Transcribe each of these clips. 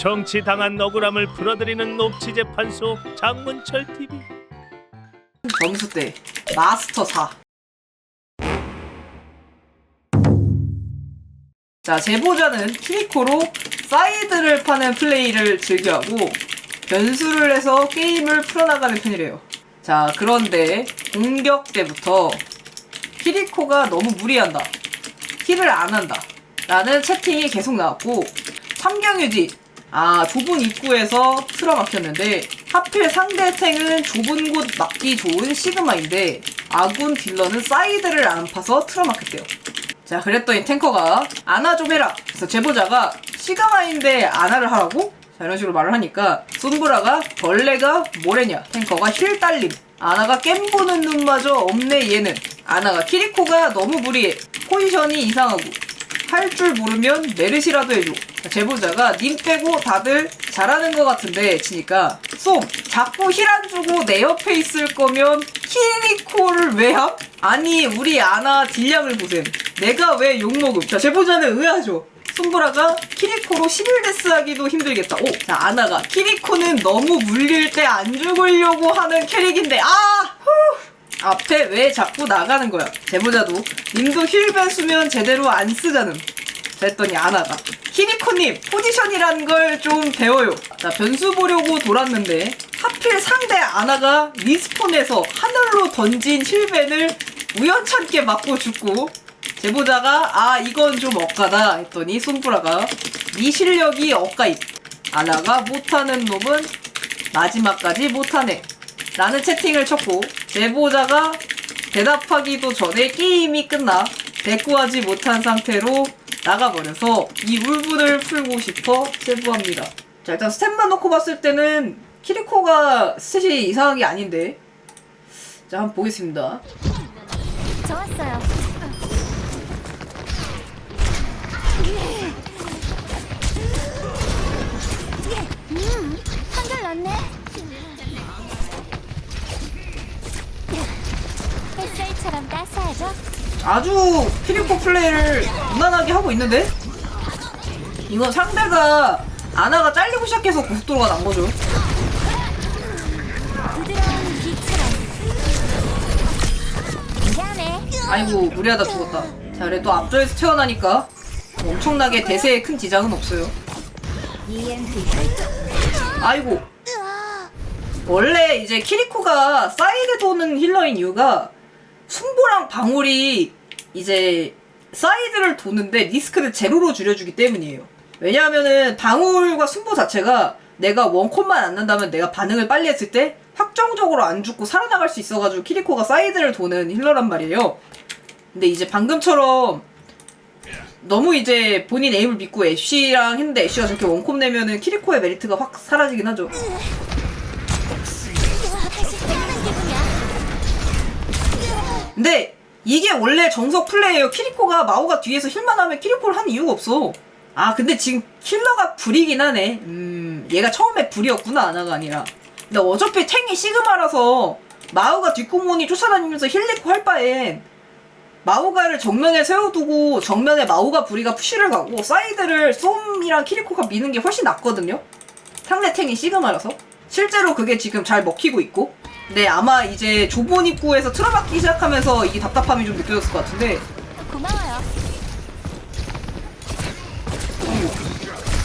정치당한 억울함을 풀어드리는 녹취재판소 장문철 TV 점수 때 마스터 4. 자, 제보자는 키리코로 사이드를 파는 플레이를 즐겨하고 변수를 해서 게임을 풀어나가는 편이래요. 자, 그런데 공격 때부터 키리코가 너무 무리한다. 킬을 안 한다. 라는 채팅이 계속 나왔고 삼경유지 아 좁은 입구에서 틀어막혔는데 하필 상대 탱은 좁은 곳 막기 좋은 시그마인데 아군 딜러는 사이드를 안 파서 틀어막혔대요. 자 그랬더니 탱커가 아나 좀 해라. 그래서 제보자가 시그마인데 아나를 하라고? 자 이런 식으로 말을 하니까 손브라가 벌레가 뭐래냐 탱커가 힐 딸림 아나가 겜 보는 눈마저 없네 얘는 아나가 키리코가 너무 무리해 포지션이 이상하고 할 줄 모르면 메르시라도 해줘 제보자가 님 빼고 다들 잘하는 것 같은데 치니까 쏨 자꾸 힐 안 주고 내 옆에 있을 거면 키리코를 왜 함? 아니 우리 아나 딜량을 보셈 내가 왜 욕먹음 자 제보자는 의아하죠 손보라가 키리코로 11데스 하기도 힘들겠다. 오! 자, 아나가 키리코는 너무 물릴 때 안 죽으려고 하는 캐릭인데, 아! 후! 앞에 왜 자꾸 나가는 거야? 제보자도 님도 힐벤 수면 제대로 안 쓰자는. 자, 했더니 아나가 키리코님 포지션이란 걸좀 배워요. 자, 변수 보려고 돌았는데 하필 상대 아나가 리스폰에서 하늘로 던진 힐벤을 우연찮게 맞고 죽고 제보자가 아 이건 좀 억까다 했더니 손브라가 네 실력이 억까입 아나가 못하는 놈은 마지막까지 못하네 라는 채팅을 쳤고 제보자가 대답하기도 전에 게임이 끝나 대꾸하지 못한 상태로 나가버려서 이 울분을 풀고 싶어 제보합니다. 자 일단 스텝만 놓고 봤을 때는 키리코가 스탯이 이상한 게 아닌데. 자 한번 보겠습니다. 좋았어요. 따스하죠? 아주 키리코 플레이를 무난하게 하고 있는데? 이건 상대가 아나가 잘리고 시작해서 고속도로가 난 거죠. 부드러운 비처럼. 미안해. 아이고, 무리하다 죽었다. 자, 그래 또 앞쪽에서 태어나니까 엄청나게 대세에 큰 지장은 없어요. EMP. 아이고. 원래 이제 키리코가 사이드 도는 힐러인 이유가 순보랑 방울이 이제 사이드를 도는데 리스크를 제로로 줄여주기 때문이에요. 왜냐하면은 방울과 순보 자체가 내가 원콤만 안 난다면 내가 반응을 빨리 했을 때 확정적으로 안 죽고 살아나갈 수 있어가지고 키리코가 사이드를 도는 힐러란 말이에요. 근데 이제 방금처럼 너무 이제 본인 에임을 믿고 애쉬랑 했는데 애쉬가 저렇게 원콤 내면은 키리코의 메리트가 확 사라지긴 하죠. 근데 이게 원래 정석 플레이예요. 키리코가 마오가 뒤에서 힐만 하면 키리코를 하는 이유가 없어. 아 근데 지금 킬러가 불이긴 하네. 음 얘가 처음에 불이었구나 아나가 아니라. 근데 어차피 탱이 시그마라서 마오가 뒷구멍이 쫓아다니면서 힐리코 할 바엔 마오가를 정면에 세워두고 정면에 마오가 부리가 푸시를 가고 사이드를 쏨이랑 키리코가 미는 게 훨씬 낫거든요. 상대 탱이 시그마라서 실제로 그게 지금 잘 먹히고 있고 네 아마 이제 좁은 입구에서 틀어박기 시작하면서 이 답답함이 좀 느껴졌을 것 같은데. 고마워요.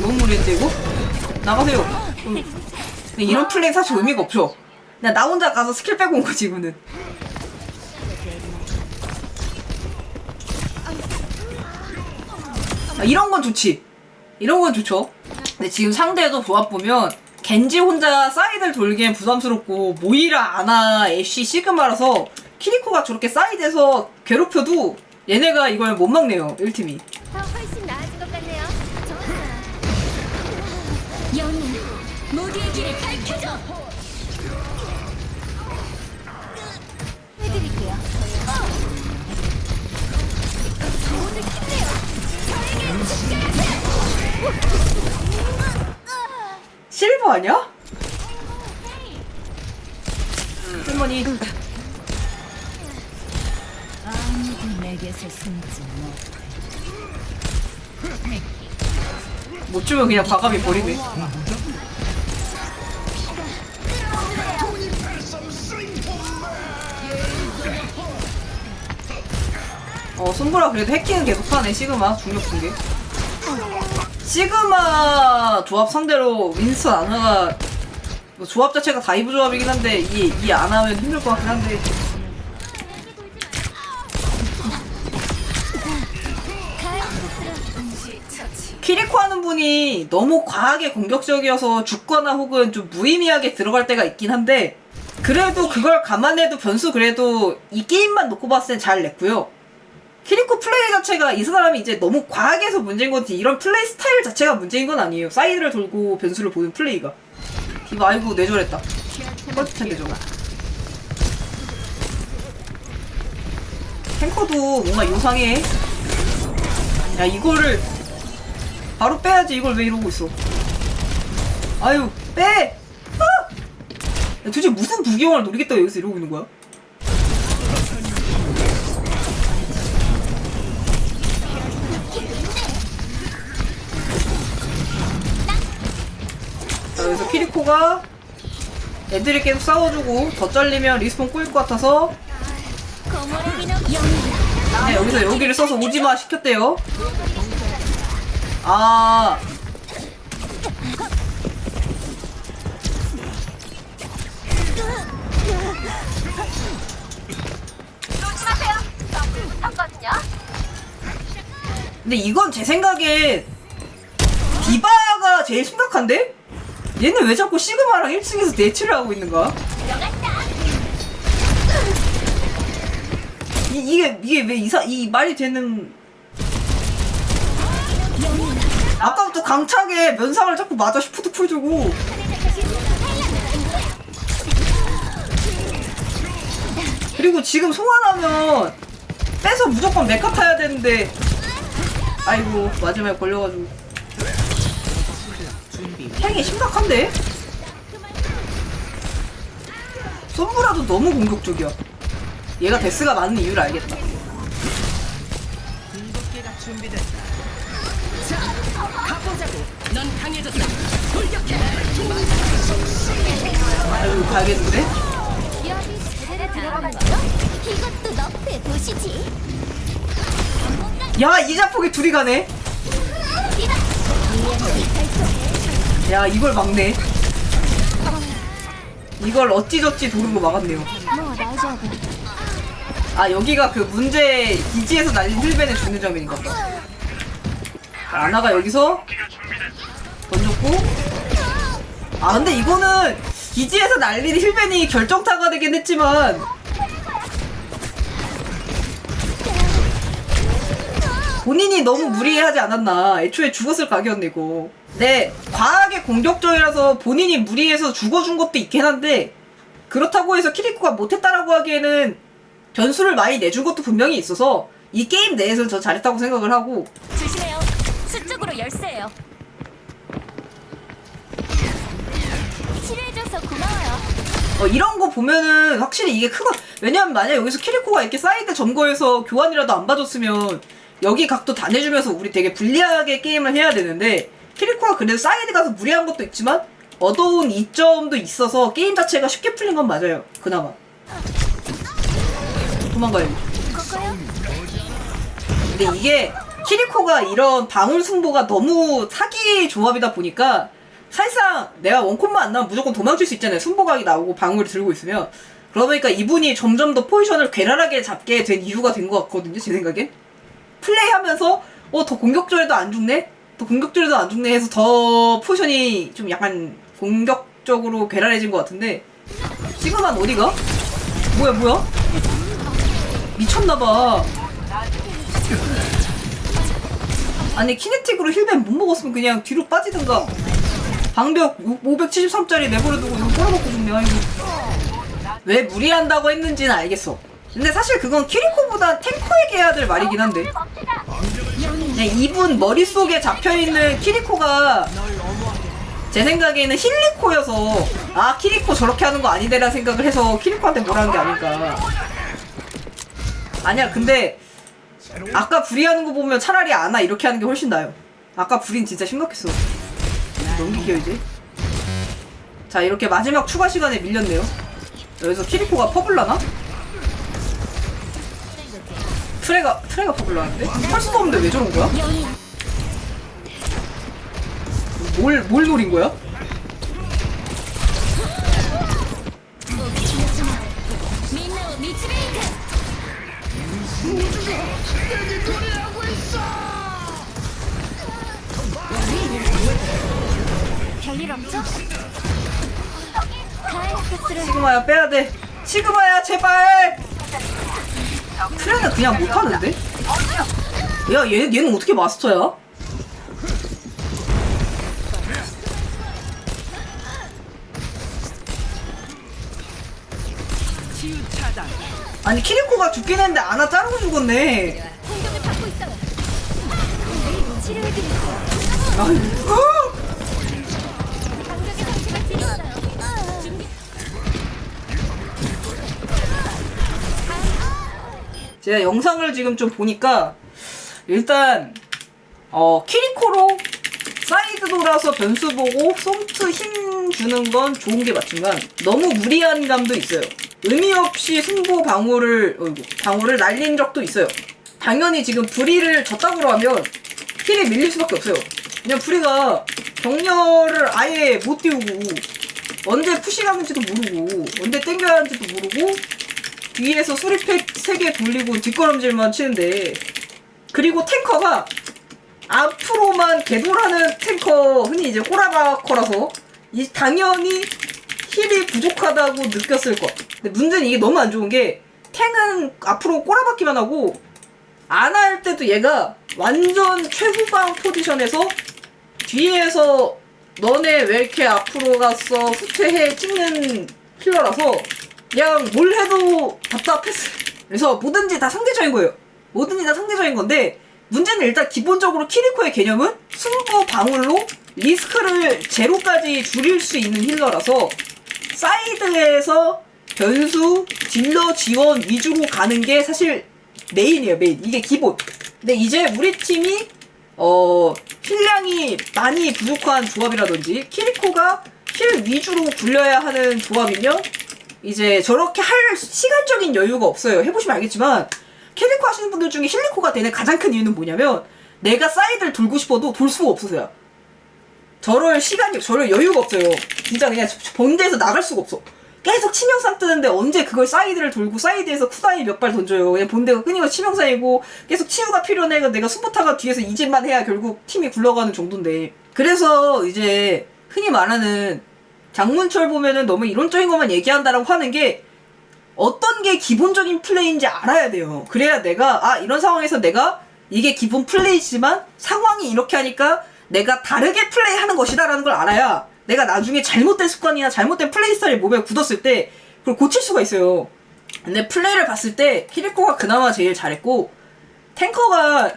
너무 무리인데 이거? 나가세요. 음. 근데 이런 플레이 사실 의미가 없죠 그냥 나 혼자 가서 스킬 빼고 온 거지 이거는 아, 이런 건 좋지. 이런 건 좋죠. 근데 지금 상대도 조합 보면 겐지 혼자 사이드를 돌기엔 부담스럽고 모이라 아나 애쉬 시그마라서 키리코가 저렇게 사이드에서 괴롭혀도 얘네가 이걸 못 막네요 1팀이 실버 아니야? 할머니 아무도 내게서 숨지. 못 주면 그냥 과감히 버리네. 어, 손보라 그래도 해킹은 계속하네, 시그마. 중력 중계. 시그마 조합 상대로 윈스턴 아나가 뭐 조합 자체가 다이브 조합이긴 한데 이이안 하면 힘들 것 같긴 한데 키리코 하는 분이 너무 과하게 공격적이어서 죽거나 혹은 좀 무의미하게 들어갈 때가 있긴 한데 그래도 그걸 감안해도 변수 그래도 이 게임만 놓고 봤을 땐 잘 냈고요. 키리코 플레이 자체가 이 사람이 이제 너무 과하게 해서 문제인 건지 이런 플레이 스타일 자체가 문제인 건 아니에요. 사이드를 돌고 변수를 보는 플레이가. 이거 아이고 내절했다. 뻘짓 텐데 저거. 탱커도 뭔가 요상해. 야 이거를 바로 빼야지 이걸 왜 이러고 있어. 아유 빼! 아! 야, 도대체 무슨 부경을 노리겠다고 여기서 이러고 있는 거야? 키리코가 애들이 계속 싸워주고 더 잘리면 리스폰 꼬일 것 같아서 네, 여기서 여기를 써서 오지마 시켰대요. 아. 근데 이건 제 생각에 디바가 제일 심각한데? 얘는 왜 자꾸 시그마랑 1층에서 대치를 하고 있는가? 들어갔다. 이, 이게 이게 왜 이사 이 말이 되는 아까부터 강착에 면상을 자꾸 맞아 슈프트 풀 주고 그리고 지금 소환하면 빼서 무조건 메카 타야 되는데 아이고 마지막에 걸려가지고 행이 심각한데? 솜브라도 너무 공격적이야 얘가 데스가 많은 이유를 알겠다 아이고 가야겠는데? 기업이 제대로 들어가는 거요? 이것도 너프의 도시지. 야 이 자폭이 둘이 가네 야 이걸 막네. 이걸 어찌저찌 도르고 막았네요. 아 여기가 그 문제 기지에서 날린 힐벤을 주는 장면인가 봐 아나가 여기서 던졌고. 아 근데 이거는 기지에서 날린 힐벤이 결정타가 되긴 했지만 본인이 너무 무리하지 않았나 애초에 죽었을 각이었네 이거 네 과하게 공격적이라서 본인이 무리해서 죽어준 것도 있긴 한데 그렇다고 해서 키리코가 못했다라고 하기에는 변수를 많이 내준 것도 분명히 있어서 이 게임 내에서는 저 잘했다고 생각을 하고 조심해요. 수적으로 열쇠예요. 치료해줘서 고마워요. 어, 이런 거 보면은 확실히 이게 크거 왜냐면 만약 여기서 키리코가 이렇게 사이드 점거해서 교환이라도 안 봐줬으면 여기 각도 다 내주면서 우리 되게 불리하게 게임을 해야 되는데 키리코가 그래도 사이드 가서 무리한 것도 있지만 얻어온 이점도 있어서 게임 자체가 쉽게 풀린 건 맞아요 그나마 도망가요? 근데 이게 키리코가 이런 방울 승부가 너무 사기 조합이다 보니까 사실상 내가 원콤만 안 나면 무조건 도망칠 수 있잖아요. 승보각이 나오고 방울을 들고 있으면. 그러니까 이분이 점점 더 포지션을 괴랄하게 잡게 된 이유가 된 것 같거든요. 제 생각엔. 플레이하면서 어 더 공격적이도 안 죽네? 더 공격적이도 안 죽네 해서 더 포지션이 좀 약간 공격적으로 괴랄해진 것 같은데 지금은 어디가? 뭐야 뭐야? 미쳤나봐. 아니 키네틱으로 힐벤 못 먹었으면 그냥 뒤로 빠지든가 방벽 573짜리 내버려두고 이거 꼬라박고 죽네 아이고 왜 무리한다고 했는지는 알겠어 근데 사실 그건 키리코보다 탱커에게 해야 될 말이긴 한데 그냥 이분 머릿속에 잡혀있는 키리코가 제 생각에는 힐리코여서 아 키리코 저렇게 하는 거 아니대라 생각을 해서 키리코한테 뭐라는 게 아닐까 아니야 근데 아까 불이하는 거 보면 차라리 아나 이렇게 하는 게 훨씬 나아요. 아까 불인 진짜 심각했어. 넘기게요 이제. 자 이렇게 마지막 추가 시간에 밀렸네요. 여기서 키리코가 퍼블라나? 트레가 트레가 퍼블라는데? 할 수도 없는데 왜 저런 거야? 뭘 뭘 노린 거야? 별일 없죠? 가야스를 시그마야 빼야 돼. 시그마야 제발. 트레는 그냥 못하는데? 야 얘, 얘는 어떻게 마스터야? 아니 키리코가 죽긴 했는데 아나 자르고 죽었네. 아 제가 영상을 지금 좀 보니까 일단 어 키리코로 사이드 돌아서 변수 보고 솜트 힘 주는 건 좋은 게 맞지만 너무 무리한 감도 있어요. 의미 없이 승부 방울을 어이구, 방울을 날린 적도 있어요. 당연히 지금 브리를 저따구로 하면 힐이 밀릴 수밖에 없어요. 그냥 브리가 경렬을 아예 못 띄우고 언제 푸시가는지도 모르고 언제 땡겨야 하는지도 모르고 뒤에서 수리팩 3개 돌리고 뒷걸음질만 치는데 그리고 탱커가 앞으로만 개돌하는 탱커 흔히 이제 호라바커라서 이 당연히 힐이 부족하다고 느꼈을 것. 근데 문제는 이게 너무 안 좋은 게 탱은 앞으로 꼬라박기만 하고 안 할 때도 얘가 완전 최후방 포지션에서 뒤에서 너네 왜 이렇게 앞으로 갔어 후퇴해 찍는 힐러라서 그냥 뭘 해도 답답했어. 그래서 뭐든지 다 상대적인 거예요. 뭐든지 다 상대적인 건데 문제는 일단 기본적으로 키리코의 개념은 승부 방울로 리스크를 제로까지 줄일 수 있는 힐러라서 사이드에서 변수, 딜러 지원 위주로 가는 게 사실 메인이에요, 메인. 이게 기본. 근데 이제 우리 팀이 어 힐량이 많이 부족한 조합이라든지 키리코가 힐 위주로 굴려야 하는 조합이면 이제 저렇게 할 시간적인 여유가 없어요. 해보시면 알겠지만 캐리코 하시는 분들 중에 힐리코가 되는 가장 큰 이유는 뭐냐면 내가 사이드를 돌고 싶어도 돌 수가 없어서요. 저럴 시간이 저럴 여유가 없어요. 진짜 그냥 본대에서 나갈 수가 없어. 계속 치명상 뜨는데 언제 그걸 사이드를 돌고 사이드에서 쿠다이 몇 발 던져요. 그냥 본대가 끊임없이 치명상이고 계속 치유가 필요해. 내가 수포타가 뒤에서 이집만 해야 결국 팀이 굴러가는 정도인데. 그래서 이제 흔히 말하는 장문철 보면은 너무 이론적인 것만 얘기한다라고 하는 게 어떤 게 기본적인 플레이인지 알아야 돼요. 그래야 내가 아 이런 상황에서 내가 이게 기본 플레이지만 상황이 이렇게 하니까 내가 다르게 플레이하는 것이다라는 걸 알아야 내가 나중에 잘못된 습관이나 잘못된 플레이 스타일이 몸에 굳었을 때 그걸 고칠 수가 있어요. 근데 플레이를 봤을 때 키리코가 그나마 제일 잘했고 탱커가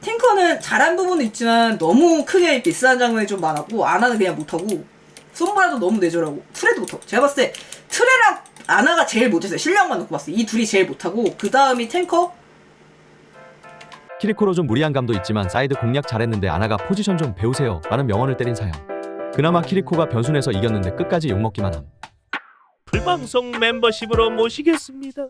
탱커는 잘한 부분은 있지만 너무 크게 비싼 장면이 좀 많았고 아나는 그냥 못하고 솜브라도 너무 내절하고. 트레도 못하고. 제가 봤을 때 트레랑 아나가 제일 못했어요. 실력만 놓고 봤어요 이 둘이 제일 못하고 그 다음이 탱커? 키리코로 좀 무리한 감도 있지만 사이드 공략 잘했는데 아나가 포지션 좀 배우세요. 라는 명언을 때린 사연. 그나마 키리코가 변순에서 이겼는데 끝까지 욕먹기만 함. 불방송 멤버십으로 모시겠습니다.